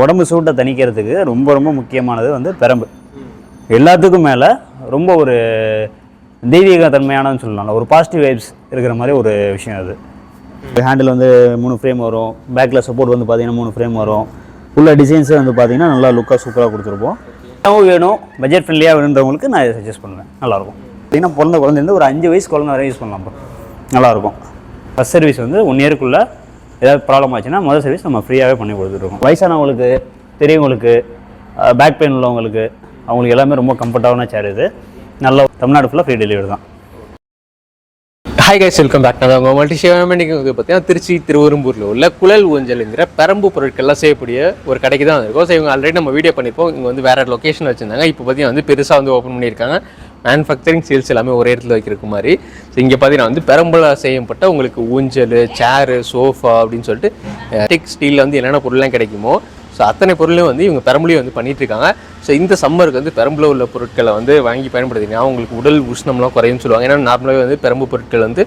உடம்பு சூட்டை தணிக்கிறதுக்கு ரொம்ப ரொம்ப முக்கியமானது வந்து பெரம்பு. எல்லாத்துக்கும் மேலே ரொம்ப ஒரு தெய்வீக தன்மையானதுன்னு சொல்லலாம் ஒரு பாசிட்டிவ் வைப்ஸ் இருக்கிற மாதிரி ஒரு விஷயம் அது. ஹேண்டில் வந்து மூணு ஃப்ரேம் வரும். பேக்கில் சப்போர்ட் வந்து பார்த்தீங்கன்னா மூணு ஃப்ரேம் வரும். உள்ள டிசைன்ஸே வந்து பார்த்தீங்கன்னா நல்லா லுக்காக சூப்பராக கொடுத்துருப்போம். என்னவும் வேணும். பட்ஜெட் ஃப்ரெண்ட்லியாக வேணுன்றவங்களுக்கு நான் இதை சஜஸ்ட் பண்ணுவேன். நல்லாயிருக்கும். பார்த்தீங்கன்னா பிறந்த குழந்தைலேருந்து ஒரு அஞ்சு வயசு குழந்தை வரை யூஸ் பண்ணலாம். நல்லாயிருக்கும். ஃபஸ்ட் சர்வீஸ் வந்து ஒன் இயருக்குள்ளே ஏதாவது ப்ராப்ளம் ஆச்சுன்னா முதல் சர்வீஸ் நம்ம ஃப்ரீயாகவே பண்ணி கொடுத்துருக்கோம் வயசானவங்களுக்கு பெரியவங்களுக்கு பேக் பெயின் உள்ளவங்களுக்கு அவங்களுக்கு எல்லாமே ரொம்ப கம்ஃபர்டபுளான சேர் இது. நல்ல தமிழ்நாடு ஃபுல்லாக ஃப்ரீ டெலிவரி தான். ஹாய் கைஸ் வெல்கம் பேக் நான் உங்கள் மல்டி ஷேவமெண்டிக்கு வந்து பார்த்தீங்கன்னா திருச்சி திருவெரும்பூரில் உள்ள குழல் ஊஞ்சல்ங்கிற பெரம்பு பொருட்கள்லாம் செய்யக்கூடிய ஒரு கடைக்கு தான் இருக்கும் ஸோ இவங்க ஆல்ரெடி நம்ம வீடியோ பண்ணிப்போம் இங்கே வந்து வேறு லொக்கேஷன் வச்சுருந்தாங்க. இப்போ பார்த்தீங்கன்னா வந்து பெருசாக வந்து ஓப்பன் பண்ணியிருக்காங்க. மேனுஃபேக்சரிங் சேல்ஸ் எல்லாமே ஒரே இடத்துல வைக்கிறக்கு மாதிரி. ஸோ இங்கே பார்த்தீங்கன்னா வந்து பெரம்பலாக செய்யப்பட்ட உங்களுக்கு ஊஞ்சல் சேரு சோஃபா அப்படின்னு சொல்லிட்டு டெக் ஸ்டீலில் வந்து என்னென்ன பொருள்லாம் கிடைக்குமோ ஸோ அத்தனை பொருளையும் வந்து இவங்க பெரம்புலையும் வந்து பண்ணிட்டு இருக்காங்க ஸோ இந்த சம்மருக்கு வந்து பெரம்பலூர் உள்ள பொருட்களை வந்து வாங்கி பயன்படுத்தினா அவங்களுக்கு உடல் உஷ்ணம்லாம் குறையும்னு சொல்லுவாங்க. ஏன்னா நார்மலாகவே வந்து பெரம்பு பொருட்கள் வந்து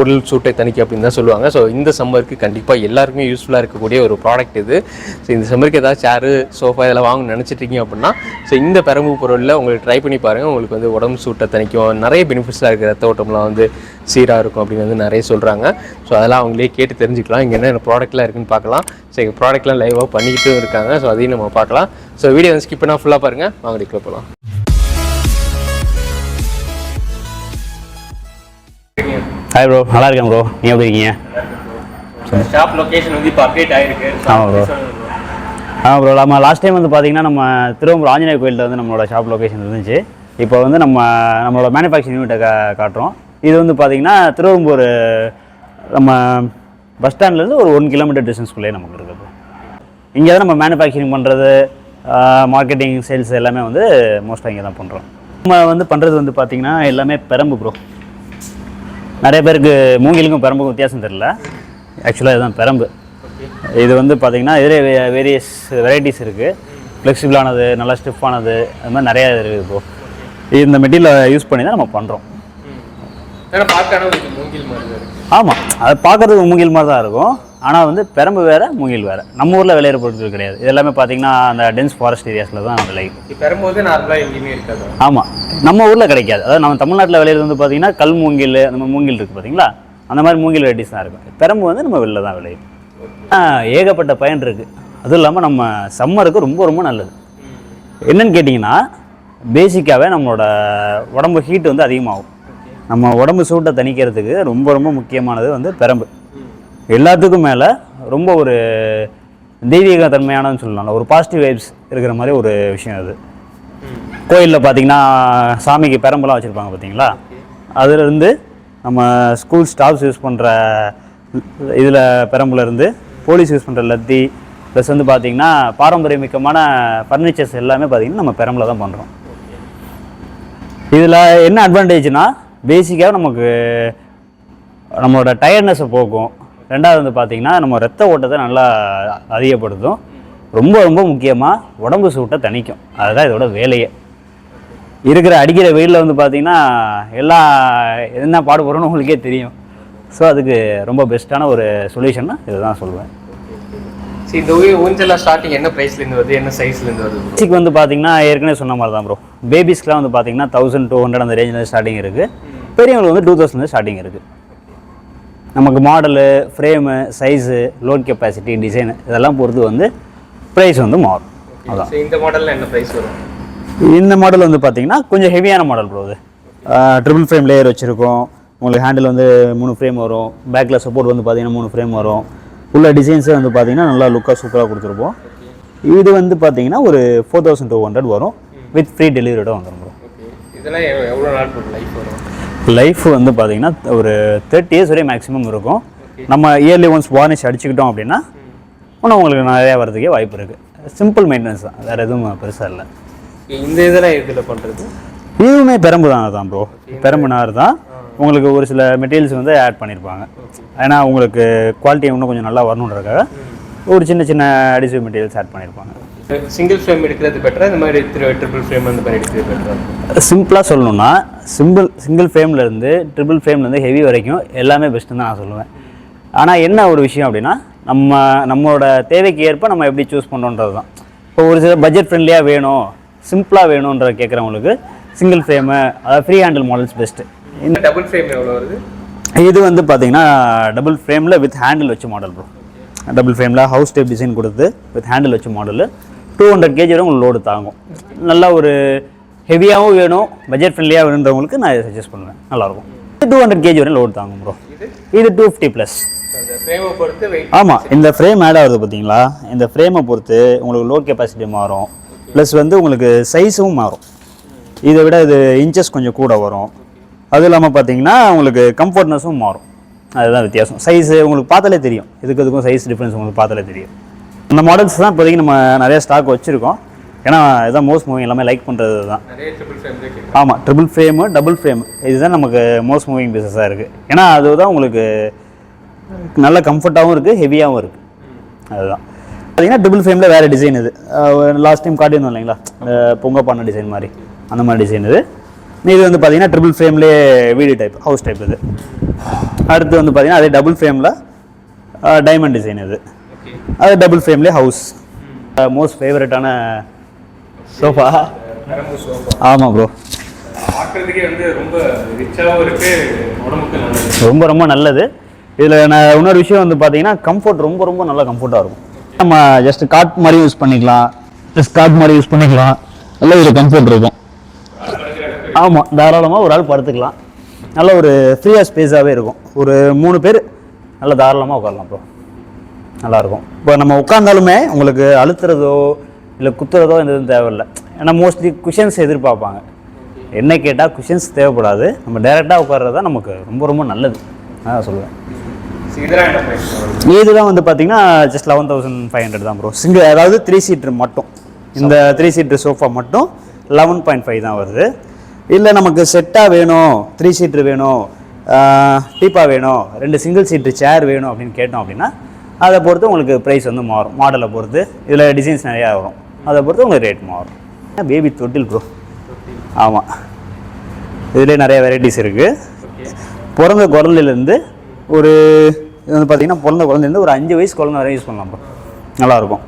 உடல் சூட்டை தணிக்க அப்படின்னு தான் சொல்லுவாங்க. ஸோ இந்த சம்மருக்கு கண்டிப்பாக எல்லாருக்குமே யூஸ்ஃபுல்லாக இருக்கக்கூடிய ஒரு ப்ராடக்ட் இது. ஸோ இந்த சம்மருக்கு ஏதாவது சேரு சோஃபா இதெல்லாம் வாங்க நினச்சிட்ருக்கீங்க அப்படின்னா ஸோ இந்த பெரம்பு பொருளில் உங்களுக்கு ட்ரை பண்ணி பாருங்கள் உங்களுக்கு வந்து உடம்பு சூட்டை தணிக்கும் நிறைய பெனிஃபிட்ஸாக இருக்குது ரத்த ஓட்டம்லாம் வந்து சீராக இருக்கும் அப்படின்னு வந்து நிறைய சொல்கிறாங்க ஸோ அதெல்லாம் அவங்களே கேட்டு தெரிஞ்சுக்கலாம். இங்கே என்ன ப்ராடக்ட்லாம் இருக்குன்னு பார்க்கலாம். ஸோ எங்கள் ப்ராடக்ட்லாம் லைவாக பண்ணிக்கிட்டு இருக்காங்க. ஸோ அதையும் நம்ம பார்க்கலாம். ஸோ வீடியோ வந்து ஸ்கிப் பண்ணால் ஃபுல்லாக பாருங்கள் வாங்க டிக்கில் போகலாம் ஹாய் ப்ரோ நல்லா இருக்கேன் ப்ரோ நீ எப்படி இருக்கீங்க? ஷாப் லொகேஷன் வந்து இப்போ அப்டேட் ஆயிருக்கு. ஆமாம் ப்ரோ ஆமாம் ப்ரோ நம்ம லாஸ்ட் டைம் வந்து பார்த்தீங்கன்னா நம்ம திருவம்பூர் ஆஞ்சநேயர் கோயிலில் வந்து நம்மளோட ஷாப் லொகேஷன் இருந்துச்சு. இப்போ வந்து நம்ம நம்மளோட மேனுஃபேக்சரிங் யூனிட்டை கா காட்டுறோம். இது வந்து பார்த்தீங்கன்னா திருவம்பூர் நம்ம பஸ் ஸ்டாண்ட்லேருந்து ஒரு ஒன் கிலோமீட்டர் டிஸ்டன்ஸ்குள்ளேயே நமக்கு இருக்குது. இங்கே தான் நம்ம மேனுஃபேக்சரிங் பண்ணுறது மார்க்கெட்டிங் சேல்ஸ் எல்லாமே வந்து மோஸ்ட்டாக இங்கே தான் பண்ணுறோம் நம்ம வந்து பண்ணுறது வந்து பார்த்திங்கன்னா எல்லாமே பெரம்பு ப்ரோ நிறைய பேருக்கு மூங்கிலுக்கும் பெரம்புக்கும் வித்தியாசம் தெரில ஆக்சுவலாக இதுதான் பெரம்பு. இது வந்து பார்த்திங்கன்னா இதிலே வேரியஸ் வெரைட்டிஸ் இருக்குது ஃப்ளெக்சிபிளானது நல்லா ஸ்டிஃபானது அது மாதிரி நிறையா இருக்குது இப்போ இந்த மெட்டீரியலை யூஸ் பண்ணி தான் நம்ம பண்ணுறோம் இது ஆமாம் அது பார்க்குறதுக்கு மூங்கில் மாதிரி தான் இருக்கும். ஆனால் வந்து பெரம்பு வேறு மூங்கில் வேறு. நம்ம ஊரில் விளையிற பொருட்கள் கிடையாது. இது எல்லாமே பார்த்திங்கன்னா அந்த டென்ஸ் ஃபாரஸ்ட் ஏரியாஸில் தான் விளையும் இப்போ பெரும்போது நார்மலாக எங்கேயுமே இருக்காது. ஆமாம் நம்ம ஊரில் கிடைக்காது. அதாவது நம்ம தமிழ்நாட்டில் விளையிறது வந்து பார்த்தீங்கன்னா கல் மூங்கில் அந்த மாதிரி மூங்கில் இருக்குது பார்த்தீங்களா அந்த மாதிரி மூங்கில் வெரைட்டிஸ் தான் இருக்கும். பெரம்பு வந்து நம்ம வெளில தான் விளையும். ஏகப்பட்ட பயன் இருக்குது அதுவும் இல்லாமல் நம்ம சம்மருக்கு ரொம்ப ரொம்ப நல்லது. என்னன்னு கேட்டிங்கன்னா பேசிக்காகவே நம்மளோட உடம்பு ஹீட் வந்து அதிகமாகும். நம்ம உடம்பு சூட்டை தணிக்கிறதுக்கு ரொம்ப ரொம்ப முக்கியமானது வந்து பெரம்பு. எல்லாத்துக்கும் மேலே ரொம்ப ஒரு தெய்வீக தன்மையானதுன்னு சொல்லலாம். ஒரு பாசிட்டிவ் வைப்ஸ் இருக்கிற மாதிரி ஒரு விஷயம் அது. கோயிலில் பார்த்தீங்கன்னா சாமிக்கு பெரம்பெல்லாம் வச்சுருப்பாங்க பார்த்தீங்களா அதுலேருந்து நம்ம ஸ்கூல் ஸ்டாஃப்ஸ் யூஸ் பண்ணுற இதில் பெரம்புலேருந்து போலீஸ் யூஸ் பண்ணுற லத்தி ப்ளஸ் வந்து பார்த்திங்கன்னா பாரம்பரியமிக்கமான ஃபர்னிச்சர்ஸ் எல்லாமே பார்த்திங்கன்னா நம்ம பெரம்பில் தான் பண்ணுறோம் இதில் என்ன அட்வான்டேஜ்னால் பேசிக்காக நமக்கு நம்மளோட டயர்ட்னஸை போக்கும். ரெண்டாவது வந்து பார்த்திங்கன்னா நம்ம ரத்த ஓட்டத்தை நல்லா அதிகப்படுத்தும். ரொம்ப ரொம்ப முக்கியமாக உடம்பு சூட்டை தணிக்கும். அதுதான் இதோட வேலையே. இருக்கிற அடிக்கிற வெயிலில் வந்து பார்த்திங்கன்னா எல்லாம் என்ன பாடுபடுறோன்னு உங்களுக்கே தெரியும். ஸோ அதுக்கு ரொம்ப பெஸ்ட்டான ஒரு சொல்யூஷன்னா இதுதான் சொல்லுவேன் இந்த ஊ- ஊஞ்சல்லாம் ஸ்டார்டிங் என்ன ப்ரைஸ்லேருந்து வருது என்ன சைஸ்லேருந்து வருது? பேசிக் வந்து பார்த்தீங்கன்னா ஏற்கனவே சொன்ன மாதிரி தான் ப்ரோ பேபிஸ்க்குலாம் வந்து பார்த்தீங்கன்னா தௌசண்ட் டூ ஹண்ட்ரட் அந்த ரேஞ்சில் ஸ்டார்டிங் இருக்குது பெரியவங்களுக்கு வந்து டூ தௌசண்ட் ஸ்டார்டிங் இருக்குது நமக்கு model frame size load capacity design இதெல்லாம் பொறுத்து வந்து ப்ரைஸ் வந்து மாறும். அதான். இந்த மாடலில் என்ன ப்ரைஸ் வரும்? இந்த மாடல் வந்து பார்த்தீங்கன்னா கொஞ்சம் ஹெவியான மாடல் ப்ரோ இது. ட்ரிபிள் ஃப்ரேம் லேயர் வச்சுருக்கோம். உங்களுக்கு ஹேண்டில் வந்து மூணு ஃப்ரேம் வரும். பேக்கில் சப்போர்ட் வந்து பார்த்தீங்கன்னா மூணு ஃப்ரேம் வரும். உள்ள டிசைன்ஸே வந்து பார்த்தீங்கன்னா நல்லா லுக்காக சூப்பராக கொடுத்துருப்போம். இது வந்து பார்த்தீங்கன்னா ஒரு ஃபோர் தௌசண்ட் டூ ஹண்ட்ரட் வரும். வித் ஃப்ரீ டெலிவரியோட வந்துடும் ப்ரோ இதெல்லாம் எவ்- எவ்வளோ நாள் லைஃப் வரும்? லைஃப் வந்து பார்த்தீங்கன்னா ஒரு தேர்ட்டி இயர்ஸ் வரையும் மேக்ஸிமம் இருக்கும். நம்ம இயர்லி ஒன்ஸ் வார்னிஷ் அடிச்சுக்கிட்டோம் அப்படின்னா இன்னும் உங்களுக்கு நிறையா வரதுக்கே வாய்ப்பு இருக்குது சிம்பிள் மெயின்டெனன்ஸ் தான். வேறு எதுவும் பெருசாக இல்லை. இந்த இதெல்லாம் இதில் பண்ணுறது இதுவுமே பெரம்பு தான் தான் ப்ரோ பெரம்பு நார் தான். உங்களுக்கு ஒரு சில மெட்டீரியல்ஸ் வந்து ஆட் பண்ணியிருப்பாங்க ஏன்னா உங்களுக்கு குவாலிட்டி இன்னும் கொஞ்சம் நல்லா வரணுன்றதுக்காக ஒரு சின்ன சின்ன அடிசிவ் மெட்டீரியல்ஸ் ஆட் பண்ணியிருப்பாங்க சிங்கிள் ஃப்ரேம் எடுக்கிறது பெட்டரா? இந்த மாதிரி ட்ரிபிள் ஃப்ரேம் அந்த மாதிரி எடுக்கிறது பெட்டரா? சிம்பிளாக சொல்லணும்னா சிம்பிள் சிங்கிள் ஃப்ரேம்லேருந்து ட்ரிபிள் ஃப்ரேம்லேருந்து ஹெவி வரைக்கும் எல்லாமே பெஸ்ட்டுன்னு தான் நான் சொல்லுவேன். ஆனால் என்ன ஒரு விஷயம் அப்படின்னா நம்ம நம்மளோட தேவைக்கு ஏற்ப நம்ம எப்படி சூஸ் பண்ணுன்றது தான். இப்போ ஒரு சில பட்ஜெட் ஃப்ரெண்ட்லியாக வேணும் சிம்பிளாக வேணுன்ற கேட்குறவங்களுக்கு சிங்கிள் ஃப்ரேமு அதாவது ஃப்ரீ ஹேண்டில் மாடல்ஸ் பெஸ்ட்டு இந்த டபுள் ஃப்ரேம் எவ்வளோ வருது? இது வந்து பார்த்தீங்கன்னா டபுள் ஃப்ரேமில் வித் ஹேண்டில் வச்ச மாடல் ப்ரோ டபுள் ஃப்ரேமில் ஹவுஸ் டைப் டிசைன் கொடுத்து வித் ஹேண்டில் வச்ச மாடல் டூ ஹண்ட்ரட் கேஜி வரை உங்களுக்கு லோடு தாங்கும். நல்லா ஒரு ஹெவியாகவும் வேணும் பட்ஜெட் ஃப்ரெண்ட்லியாக வேணுன்றவங்களுக்கு நான் இதை சஜஸ்ட் பண்ணுவேன். நல்லாயிருக்கும். டூ ஹண்ட்ரட் கேஜி வரை லோடு தாங்கும் ப்ரோ இது? டூ ஃபிஃப்டி ப்ளஸ் ஆமாம் இந்த ஃப்ரேம் ஆட் ஆகுது பார்த்தீங்களா இந்த ஃப்ரேமை பொறுத்து உங்களுக்கு லோட் கெப்பாசிட்டி மாறும். ப்ளஸ் வந்து உங்களுக்கு சைஸும் மாறும். இதை விட இது இன்ச்சஸ் கொஞ்சம் கூட வரும். அதுவும் இல்லாமல் பார்த்தீங்கன்னா உங்களுக்கு கம்ஃபர்ட்னஸும் மாறும். அதுதான் வித்தியாசம். சைஸு உங்களுக்கு பார்த்தாலே தெரியும். இதுக்கு இதுக்கும் சைஸ் டிஃப்ரென்ஸ் உங்களுக்கு பார்த்தாலே தெரியும். இந்த மாடல்ஸ் தான் இப்போதைக்கு நம்ம நிறைய ஸ்டாக் வச்சுருக்கோம். ஏன்னா இதுதான் மோஸ்ட் மூவிங் எல்லாமே லைக் பண்ணுறது தான் ஆமாம் ட்ரிபிள் ஃப்ரேமு டபுள் ஃப்ரேம் இதுதான் நமக்கு மோஸ்ட் மூவிங் பிசஸாக இருக்குது ஏன்னா அதுதான் உங்களுக்கு நல்ல கம்ஃபர்ட்டாகவும் இருக்குது ஹெவியாகவும் இருக்குது அதுதான். பார்த்தீங்கன்னா ட்ரிபிள் ஃப்ரேமில் வேறு டிசைன் இது. லாஸ்ட் டைம் காட்டியிருந்தோம் இல்லைங்களா? பொங்க பண்ண டிசைன் மாதிரி. அந்த மாதிரி டிசைன் இது. இது வந்து பார்த்தீங்கன்னா ட்ரிபிள் ஃப்ரேம்லேயே வீடு டைப் ஹவுஸ் டைப் இது. அடுத்து வந்து பார்த்தீங்கன்னா அதே டபுள் ஃப்ரேமில் டைமண்ட் டிசைன் இது. அது டபுள் ஃப்ரேம்லேயே ஹவுஸ் மோஸ்ட் ஃபேவரட்டான சோஃபா ஆமாம் ப்ரோ ரொம்ப ரொம்ப நல்லது. இதில் நான் இன்னொரு விஷயம் வந்து பார்த்தீங்கன்னா கம்ஃபர்ட் ரொம்ப ரொம்ப நல்ல கம்ஃபர்ட்டாக இருக்கும். நம்ம ஜஸ்ட் காட் மாதிரி யூஸ் பண்ணிக்கலாம். ஜஸ்ட் காட் மாதிரி யூஸ் பண்ணிக்கலாம். நல்ல ஒரு கம்ஃபர்ட் இருக்கும். ஆமாம் தாராளமாக ஒரு ஆள் படுத்துக்கலாம். நல்ல ஒரு ஃப்ரீயாக ஸ்பேஸாகவே இருக்கும். ஒரு மூணு பேர் நல்ல தாராளமாக உட்காரலாம் ப்ரோ நல்லாயிருக்கும். இப்போ நம்ம உட்காந்தாலுமே உங்களுக்கு அழுத்துறதோ இல்லை குத்துறதோ எந்த இதுவும் தேவையில்லை. ஏன்னா மோஸ்ட்லி குஷன்ஸ் எதிர்பார்ப்பாங்க. என்ன கேட்டால் குஷன்ஸ் தேவைப்படாது. நம்ம டேரெக்டாக உட்கார்றது தான் நமக்கு ரொம்ப ரொம்ப நல்லது. அதான் சொல்லுவேன். இதுதான் வந்து பார்த்தீங்கன்னா just eleven thousand five hundred தான் ப்ரோ சிங்கிள் அதாவது த்ரீ சீட்டர் மட்டும். இந்த த்ரீ சீட்டர் சோஃபா மட்டும் லெவன் பாயிண்ட் ஃபைவ் தான் வருது. இல்லை நமக்கு செட்டாக வேணும் த்ரீ சீட்டர் வேணும் டீப்பாக வேணும் ரெண்டு சிங்கிள் சீட்டர் சேர் வேணும் அப்படின்னு கேட்டோம் அப்படின்னா அதை பொறுத்து உங்களுக்கு ப்ரைஸ் வந்து மாறும். மாடலை பொறுத்து. இதில் டிசைன்ஸ் நிறையா வரும். அதை பொறுத்து உங்களுக்கு ரேட் மாறும். பேபி தொட்டில் ப்ரோ ஆமாம் இதுலேயே நிறைய வெரைட்டிஸ் இருக்குது பிறந்த குழந்தையிலேருந்து ஒரு இது வந்து பார்த்தீங்கன்னா பிறந்த குழந்தைலேருந்து ஒரு அஞ்சு வயசு குழந்தை வரை யூஸ் பண்ணலாம் ப்ரோ நல்லாயிருக்கும்.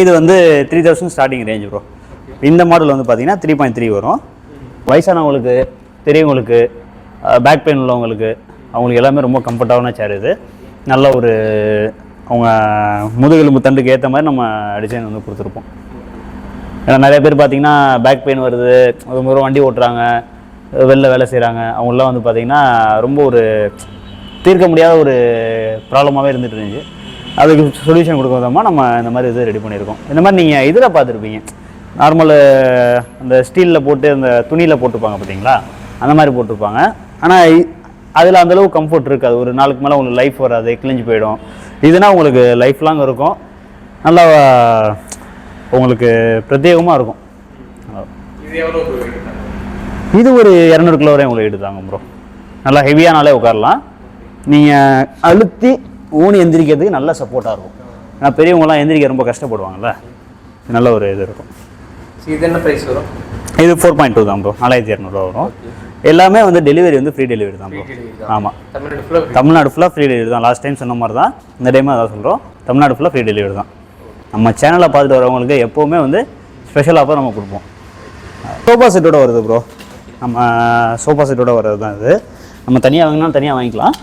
இது வந்து three thousand starting range bro இந்த மாடல் வந்து பார்த்தீங்கன்னா த்ரீ பாயிண்ட் த்ரீ வரும். வயசானவங்களுக்கு பெரியவங்களுக்கு பேக் பெயின் உள்ளவங்களுக்கு அவங்களுக்கு எல்லாமே ரொம்ப கம்ஃபர்டபுளான சேர் இது. நல்ல ஒரு அவங்க முதுகெலும்பு தண்டுக்கு ஏற்ற மாதிரி நம்ம டிசைன் வந்து கொடுத்துருப்போம். ஏன்னா நிறைய பேர் பார்த்தீங்கன்னா பேக் பெயின் வருது ரொம்ப வண்டி ஓட்டுறாங்க வெளில வேலை செய்கிறாங்க அவங்களாம் வந்து பார்த்தீங்கன்னா ரொம்ப ஒரு தீர்க்க முடியாத ஒரு ப்ராப்ளமாகவே இருந்துட்டு இருந்துச்சு. அதுக்கு சொல்யூஷன் கொடுக்க விதமாக நம்ம இந்த மாதிரி இது ரெடி பண்ணியிருக்கோம். இந்த மாதிரி நீங்கள் இதில் பார்த்துருப்பீங்க. நார்மல் அந்த ஸ்டீலில் போட்டு அந்த துணியில் போட்டிருப்பாங்க பார்த்தீங்களா அந்த மாதிரி போட்டிருப்பாங்க. ஆனால் அதில் அந்தளவு கம்ஃபர்ட் இருக்காது. ஒரு நாளுக்கு மேலே உங்களுக்கு லைஃப் வராது கிழிஞ்சு போயிடும். இதுனா உங்களுக்கு லைஃப் லாங் இருக்கும். நல்லா உங்களுக்கு பிரத்யேகமாக இருக்கும். இது ஒரு இரநூறு கிலோ வரையும் உங்களுக்கு எடுத்தாங்க ப்ரோ நல்லா ஹெவியானாலே உட்காரலாம். நீங்கள் அழுத்தி ஊனி எந்திரிக்கிறதுக்கு நல்ல சப்போர்ட்டாக இருக்கும். ஏன்னா பெரியவங்களாம் எந்திரிக்க ரொம்ப கஷ்டப்படுவாங்கல்ல. நல்ல ஒரு இது இருக்கும். இது என்ன ப்ரைஸ் வரும்? இது ஃபோர் பாயிண்ட் டூ தான் ப்ரோ நாலாயிரத்தி இரநூறுவா வரும். எல்லாமே வந்து டெலிவரி வந்து ஃப்ரீ டெலிவரி தான் ப்ரோ ஆமாம் தமிழ்நாடு ஃபுல்லாக தமிழ்நாடு ஃபுல்லாக ஃப்ரீ டெலிவரி தான். லாஸ்ட் டைம் சொன்ன மாதிரி தான் இந்த டைம் அதான் சொல்கிறோம் தமிழ்நாடு ஃபுல்லாக ஃப்ரீ டெலிவரி தான். நம்ம சேனலை பார்த்துட்டு வரவங்களுக்கு எப்போவுமே வந்து ஸ்பெஷல் ஆஃபர் நம்ம கொடுப்போம். சோஃபா செட்டோட வருது ப்ரோ நம்ம சோஃபா செட்டோட வர்றது தான் இது. நம்ம தனியாக வாங்கினாலும் தனியாக வாங்கிக்கலாம்.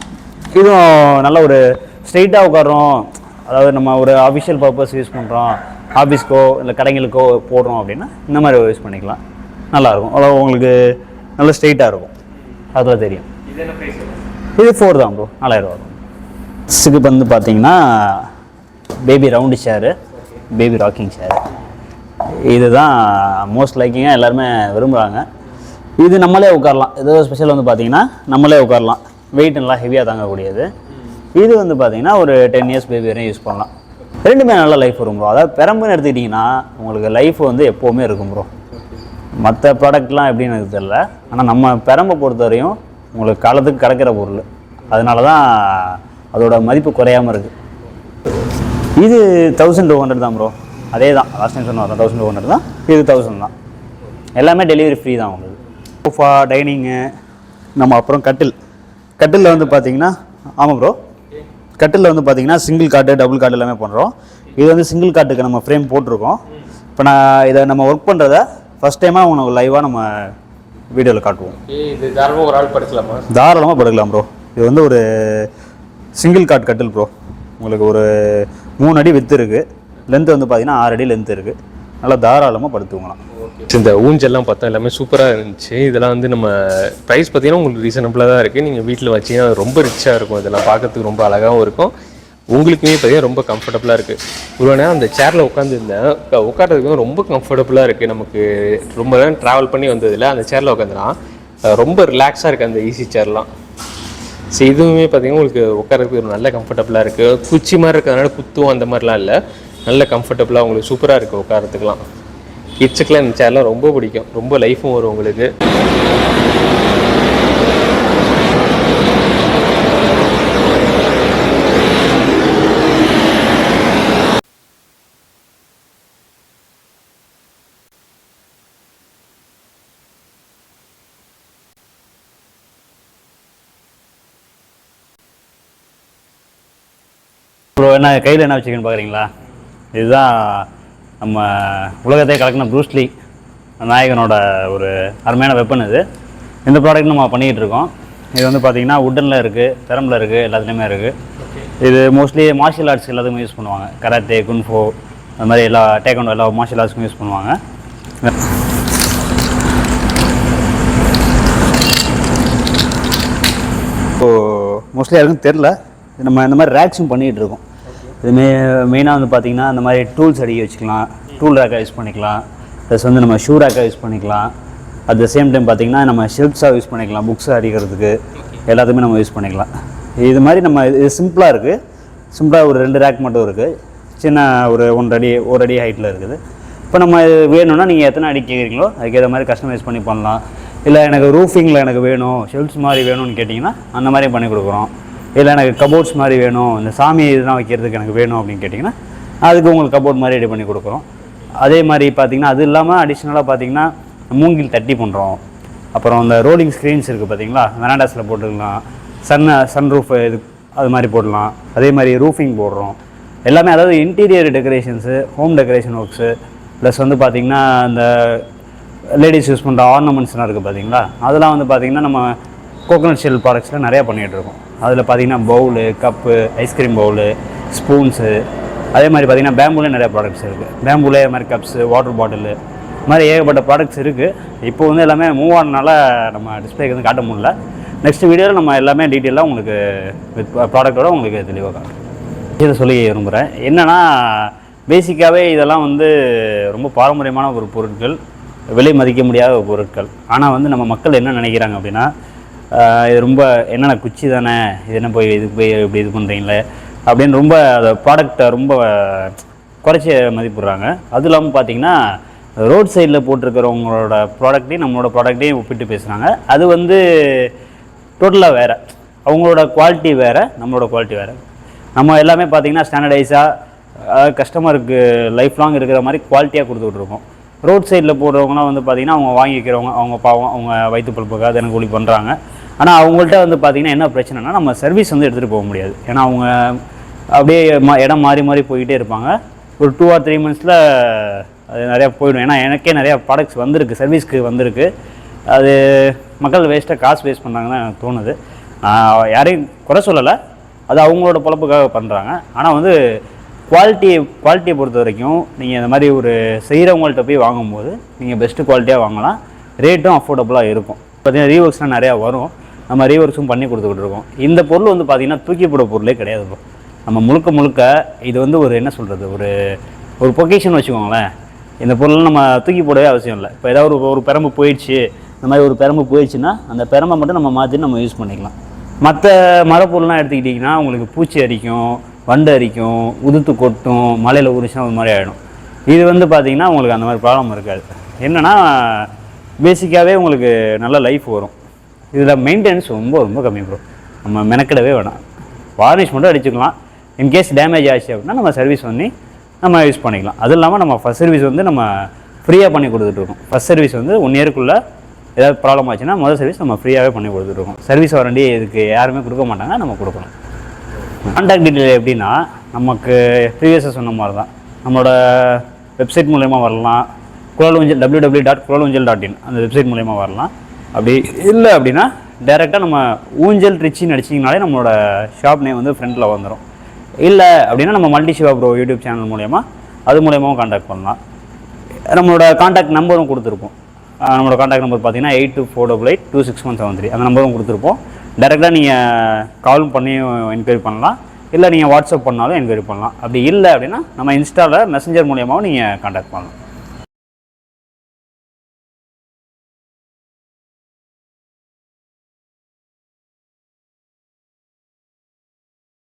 இதுவும் நல்ல ஒரு ஸ்ட்ரெயிட்டாக உட்காரோம் அதாவது நம்ம ஒரு அஃபிஷியல் பர்பஸ் யூஸ் பண்ணுறோம் ஆஃபீஸ்க்கோ இல்லை கடைங்களுக்கோ போடுறோம் அப்படின்னா இந்த மாதிரி யூஸ் பண்ணிக்கலாம். நல்லாயிருக்கும் அதாவது உங்களுக்கு நல்ல ஸ்ட்ரெயிட்டாக இருக்கும். அதில் தெரியும். இது ஃபோர் தான் ப்ரோ நாலாயிரம் வரும் சிக்கு வந்து பார்த்தீங்கன்னா baby round chair baby rocking chair இதுதான் மோஸ்ட் லைக்கிங்காக எல்லாருமே விரும்புகிறாங்க இது நம்மளே உட்காரலாம். ஏதோ ஸ்பெஷல் வந்து பார்த்தீங்கன்னா நம்மளே உட்காரலாம். வெயிட் நல்லா ஹெவியாக தாங்கக்கூடியது. இது வந்து பார்த்தீங்கன்னா ஒரு டென் இயர்ஸ் பேபி வரையும் யூஸ் பண்ணலாம். ரெண்டுமே நல்ல லைஃப் வரும் ப்ரோ அதாவது பெரம்புன்னு எடுத்துக்கிட்டிங்கன்னா உங்களுக்கு லைஃப் வந்து எப்போவுமே இருக்கும் ப்ரோ மற்ற ப்ராடக்ட்லாம் எப்படின்னு எனக்கு தெரில ஆனால் நம்ம பெரம்பை பொறுத்தவரையும் உங்களுக்கு காலத்துக்கு கிடக்கிற பொருள். அதனால தான் அதோட மதிப்பு குறையாமல் இருக்குது இது தௌசண்ட் டூ ஹண்ட்ரட் தான் ப்ரோ அதே தான் லாஸ்ட் டைம் சொன்ன தௌசண்ட் டூ ஹண்ட்ரட் தான். இது தௌசண்ட் தான். எல்லாமே டெலிவரி ஃப்ரீ தான் உங்களுக்கு. சோஃபா டைனிங்கு நம்ம அப்புறம் கட்டில். கட்டிலில் வந்து பார்த்தீங்கன்னா ஆமாம் ப்ரோ கட்டிலில் வந்து பார்த்தீங்கன்னா சிங்கிள் காட்டு டபுள் காட்டு எல்லாமே பண்ணுறோம் இது வந்து சிங்கிள் காட்டுக்கு நம்ம ஃப்ரேம் போட்டிருக்கோம். இப்போ நான் இதை நம்ம ஒர்க் பண்ணுறத ஃபஸ்ட் டைமாக உங்களுக்கு லைவாக நம்ம வீடியோவில் காட்டுவோம். இது தாராளமாக ஒரு ஆள் படுக்கலாமா? தாராளமாக படுக்கலாம் ப்ரோ இது வந்து ஒரு சிங்கிள் காட் கட்டில் ப்ரோ உங்களுக்கு ஒரு மூணு அடி வித்து இருக்குது லென்த் வந்து பார்த்தீங்கன்னா ஆறு அடி லென்த் இருக்குது நல்லா தாராளமாக படுத்துவங்களாம் இந்த ஊஞ்சல்லாம் பார்த்தா எல்லாமே சூப்பராக இருந்துச்சு. இதெல்லாம் வந்து நம்ம ப்ரைஸ் பார்த்தீங்கன்னா உங்களுக்கு ரீசனபிளாக தான் இருக்குது நீங்கள் வீட்டில் வச்சீங்கன்னா ரொம்ப ரிச்சாக இருக்கும். இதெல்லாம் பார்க்கறதுக்கு ரொம்ப அழகாகவும் இருக்கும். உங்களுக்குமே பார்த்தீங்கன்னா ரொம்ப கம்ஃபர்டபுளாக இருக்குது இவ்வளோ நேரம் அந்த சேரில் உட்காந்துருந்தேன் உட்காரதுக்கு ரொம்ப கம்ஃபர்டபுளாக இருக்குது நமக்கு. ரொம்ப நேரம் ட்ராவல் பண்ணி வந்ததில்ல. அந்த சேரில் உட்காந்துலாம் ரொம்ப ரிலாக்ஸாக இருக்குது அந்த ஈஸி சேர்லாம் ஸோ இதுவுமே பார்த்தீங்கன்னா உங்களுக்கு உட்காரதுக்கு ஒரு நல்ல கம்ஃபர்டபுளாக இருக்குது குச்சி மாதிரி இருக்கிறதுனால குத்தும் அந்த மாதிரிலாம் இல்லை. நல்ல கம்ஃபர்டபுளாக உங்களுக்கு சூப்பராக இருக்குது உட்காரத்துக்குலாம் கிட்ஸுக்கெலாம் இந்த சேர்லாம் ரொம்ப பிடிக்கும். ரொம்ப லைஃபும் வரும் உங்களுக்கு. ப்ரோ என்ன கையில் என்ன வச்சுக்கன்னு பார்க்குறீங்களா இதுதான் நம்ம உலகத்தை கலக்கின ப்ரூஸ்லி நாயகனோட ஒரு அருமையான வெப்பன் இது. இந்த ப்ராடக்ட் நம்ம பண்ணிக்கிட்டு இருக்கோம். இது வந்து பார்த்திங்கன்னா உட்டனில் இருக்குது பெரம்பில் இருக்குது எல்லாத்துலேயுமே இருக்குது இது மோஸ்ட்லி மார்ஷியல் ஆர்ட்ஸ் எல்லாத்துக்கும் யூஸ் பண்ணுவாங்க. கராத்தே குன்ஃபோ அந்த மாதிரி எல்லா டேக்கவுண்ட் எல்லா மார்ஷியல் ஆர்ட்ஸ்க்கும் யூஸ் பண்ணுவாங்க. இப்போது மோஸ்ட்லி யாருக்கும் தெரில நம்ம இந்த மாதிரி ரேக்ஸும் பண்ணிகிட்டு இருக்கோம். இது மெ மெயினாக வந்து பார்த்திங்கன்னா அந்த மாதிரி டூல்ஸ் அடிக்க வச்சுக்கலாம். டூல் ரேக்காக யூஸ் பண்ணிக்கலாம். ப்ளஸ் வந்து நம்ம ஷூ ரேக்காக யூஸ் பண்ணிக்கலாம். அட் த சேம் டைம் பார்த்திங்கன்னா நம்ம ஷெல்ஃப்ஸாக யூஸ் பண்ணிக்கலாம். புக்ஸ் அடிக்கிறதுக்கு. எல்லாத்துக்குமே நம்ம யூஸ் பண்ணிக்கலாம். இது மாதிரி நம்ம இது சிம்பிளாக இருக்குது சிம்பிளாக ஒரு ரெண்டு ரேக் மட்டும் இருக்குது சின்ன ஒரு ஒன்றரை அடி ஒரு அடி ஹைட்டில் இருக்குது. இப்போ நம்ம இது வேணும்னா நீங்கள் எத்தனை அடி கேட்குறீங்களோ அதுக்கேற்ற மாதிரி கஸ்டமைஸ் பண்ணி பண்ணலாம். இல்லை எனக்கு ரூஃபிங்கில் எனக்கு வேணும் ஷெல்ஃப்ஸ் மாதிரி வேணும்னு கேட்டிங்கன்னா அந்த மாதிரி பண்ணி கொடுக்குறோம். இல்லை எனக்கு கபோர்ட்ஸ் மாதிரி வேணும் இந்த சாமி இதெல்லாம் வைக்கிறதுக்கு எனக்கு வேணும் அப்படின்னு கேட்டிங்கன்னா அதுக்கு உங்களுக்கு கபோர்ட் மாதிரி ரெடி பண்ணி கொடுக்குறோம். அதே மாதிரி பார்த்திங்கன்னா அது இல்லாமல் அடிஷ்னலாக பார்த்தீங்கன்னா மூங்கில் தட்டி பண்ணுறோம் அப்புறம் இந்த ரோலிங் ஸ்க்ரீன்ஸ் இருக்குது பார்த்தீங்களா வெனாடாஸில் போட்டுக்கலாம். சன் சன் ரூஃப் இது அது மாதிரி போடலாம். அதே மாதிரி ரூஃபிங் போடுறோம். எல்லாமே அதாவது interior decorations home decoration works plus வந்து பார்த்திங்கன்னா இந்த லேடிஸ் யூஸ் பண்ணுற ஆர்னமெண்ட்ஸ்லாம் இருக்குது பார்த்தீங்களா அதெல்லாம் வந்து பார்த்திங்கன்னா நம்ம கோகனட் ஷெல் ப்ராடக்ட்ஸில் நிறையா பண்ணிகிட்டு இருக்கோம். அதில் பார்த்திங்கன்னா bowl cup ice cream bowl spoons அதே மாதிரி பார்த்திங்கன்னா பேம்பூலே நிறையா ப்ராடக்ட்ஸ் இருக்குது பேம்பூலே அது மாதிரி கப்ஸு வாட்டர் பாட்டிலு இது மாதிரி ஏகப்பட்ட ப்ராடக்ட்ஸ் இருக்குது இப்போ வந்து எல்லாமே மூவ் ஆனனால நம்ம டிஸ்பிளேக்கு வந்து காட்ட முடியல. நெக்ஸ்ட் வீடியோவில் நம்ம எல்லாமே டீட்டெயிலாக உங்களுக்கு வித் ப்ராடக்ட்டோட உங்களுக்கு தெளிவாக இதை சொல்லி விரும்புகிறேன் என்னென்னா பேசிக்காகவே இதெல்லாம் வந்து ரொம்ப பாரம்பரியமான ஒரு பொருட்கள் விலை மதிக்க முடியாத ஒரு பொருட்கள். ஆனால் வந்து நம்ம மக்கள் என்ன நினைக்கிறாங்க அப்படின்னா இது ரொம்ப என்னென்ன குச்சி தானே? இது என்ன போய் இதுக்கு போய் இப்படி இது பண்ணுறீங்களே அப்படின்னு ரொம்ப அந்த ப்ராடக்டை ரொம்ப குறைச்சி மதிப்பிடுறாங்க. அதுவும் இல்லாமல் பார்த்தீங்கன்னா ரோட் சைடில் போட்டிருக்கிறவங்களோட ப்ராடக்ட்டையும் நம்மளோட ப்ராடக்ட்டையும் ஒப்பிட்டு பேசுகிறாங்க அது வந்து டோட்டலாக வேறு. அவங்களோட குவாலிட்டி வேறு நம்மளோட குவாலிட்டி வேறு. நம்ம எல்லாமே பார்த்திங்கன்னா ஸ்டாண்டர்டைஸாக கஸ்டமருக்கு லைஃப் லாங் இருக்கிற மாதிரி குவாலிட்டியாக கொடுத்துட்ருக்கோம் ரோட் சைடில் போடுறவங்களாம் வந்து பார்த்திங்கன்னா அவங்க வாங்கிக்கிறவங்க அவங்க பாவம் அவங்க வயிற்று பழுப்புக்காக எனக்கு கூலி பண்ணுறாங்க ஆனால் அவங்கள்ட்ட வந்து பார்த்திங்கன்னா என்ன பிரச்சனைனா நம்ம சர்வீஸ் வந்து எடுத்துகிட்டு போக முடியாது. ஏன்னா அவங்க அப்படியே மா இடம் மாறி மாறி போய்கிட்டே இருப்பாங்க. ஒரு டூ ஆர் த்ரீ மந்த்ஸில் அது நிறையா போயிடும். ஏன்னா எனக்கே நிறையா ப்ராடக்ட்ஸ் வந்திருக்கு சர்வீஸ்க்கு வந்திருக்கு. அது மக்கள் வேஸ்ட்டாக காசு வேஸ்ட் பண்ணுறாங்கன்னு எனக்கு தோணுது. யாரையும் குறை சொல்லலை. அது அவங்களோட பொழப்புக்காக பண்ணுறாங்க ஆனால் வந்து குவாலிட்டியை குவாலிட்டியை பொறுத்த வரைக்கும் நீங்கள் இந்த மாதிரி ஒரு செய்கிறவங்கள்ட்ட போய் வாங்கும்போது நீங்கள் பெஸ்ட்டு குவாலிட்டியாக வாங்கலாம். ரேட்டும் அஃபோர்டபுளாக இருக்கும். பார்த்தீங்கன்னா ரீஒர்க்ஸ்லாம் நிறையா வரும். நம்ம ரீவர்ஸும் பண்ணி கொடுத்துக்கிட்டு இருக்கோம். இந்த பொருள் வந்து பார்த்திங்கன்னா தூக்கி போட பொருளே கிடையாது bro. நம்ம முழுக்க முழுக்க இது வந்து ஒரு என்ன சொல்கிறது ஒரு ஒரு பொக்கேஷன் வச்சுக்கோங்களேன். இந்த பொருள் நம்ம தூக்கி போடவே அவசியம் இல்லை. இப்போ ஏதாவது ஒரு ஒரு பெரம்பு போயிடுச்சு இந்த மாதிரி ஒரு பெரம்பு போயிடுச்சுன்னா அந்த பெரம்பை மட்டும் நம்ம மாற்றி நம்ம யூஸ் பண்ணிக்கலாம். மற்ற மரப்பொருள்லாம் எடுத்துக்கிட்டிங்கன்னா உங்களுக்கு பூச்சி அரிக்கும் வண்டு அரிக்கும் உதுத்து கொட்டும் மலையில் உரிச்சுனா அது மாதிரி ஆகிடும் இது வந்து பார்த்திங்கன்னா உங்களுக்கு அந்த மாதிரி ப்ராப்ளம் இருக்காது. என்னென்னா பேசிக்காகவே உங்களுக்கு நல்ல லைஃப் வரும். இதில் மெயின்டெனன்ஸ் ரொம்ப ரொம்ப கம்மி ப்ரோ நம்ம மெனக்கிடவே வேணாம். வார்னிஷ் மட்டும் அடிச்சுக்கலாம். இன்கேஸ் டேமேஜ் ஆச்சு அப்படின்னா நம்ம சர்வீஸ் பண்ணி நம்ம யூஸ் பண்ணிக்கலாம். அதுவும் இல்லாமல் நம்ம ஃபஸ்ட் சர்வீஸ் வந்து நம்ம ஃப்ரீயாக பண்ணி கொடுத்துட்ருக்கோம். ஃபஸ்ட் சர்வீஸ் வந்து ஒன் இயருக்குள்ளே ஏதாவது ப்ராப்ளம் ஆச்சுன்னா முதல் சர்வீஸ் நம்ம ஃப்ரீயாகவே பண்ணி கொடுத்துருக்கோம் சர்வீஸ் வாரண்டி இதுக்கு யாருமே கொடுக்க மாட்டாங்க நம்ம கொடுக்கணும். கான்டாக்ட் டீட்டெயில் எப்படின்னா நமக்கு ப்ரீவியஸாக சொன்ன மாதிரி தான் நம்மளோட வெப்சைட் மூலயமா வரலாம். குழல் ஊஞ்சல் டபிள்யூ டபிள்யூ டாட் குழல் ஊஞ்சல் டாட் இன் அந்த வெப்சைட் மூலயமா வரலாம். அப்படி இல்லை அப்படின்னா டேரெக்டாக நம்ம ஊஞ்சல் ரிச்சின்னு அடிச்சிங்கனாலே நம்மளோட ஷாப் நேம் வந்து ஃப்ரண்ட்டில் வந்துடும் இல்லை அப்படின்னா நம்ம multi Siva bro YouTube channel மூலயமா அது மூலயமாவும் காண்டாக்ட் பண்ணலாம். நம்மளோட காண்டாக்ட் நம்பரும் கொடுத்துருப்போம். நம்மளோட காண்டாக்ட் நம்பர் பார்த்தீங்கன்னா eight two four double eight two six one seven three அந்த நம்பரும் கொடுத்துருப்போம். டேரெக்டாக நீங்கள் காலும் பண்ணி என்கொயரி பண்ணலாம். இல்லை நீங்கள் வாட்ஸ்அப் பண்ணாலும் என்கொயரி பண்ணலாம். அப்படி இல்லை அப்படின்னா நம்ம இன்ஸ்டாவில் மெசஞ்சர் மூலியமாகவும் நீங்கள் காண்டாக்ட் பண்ணலாம்.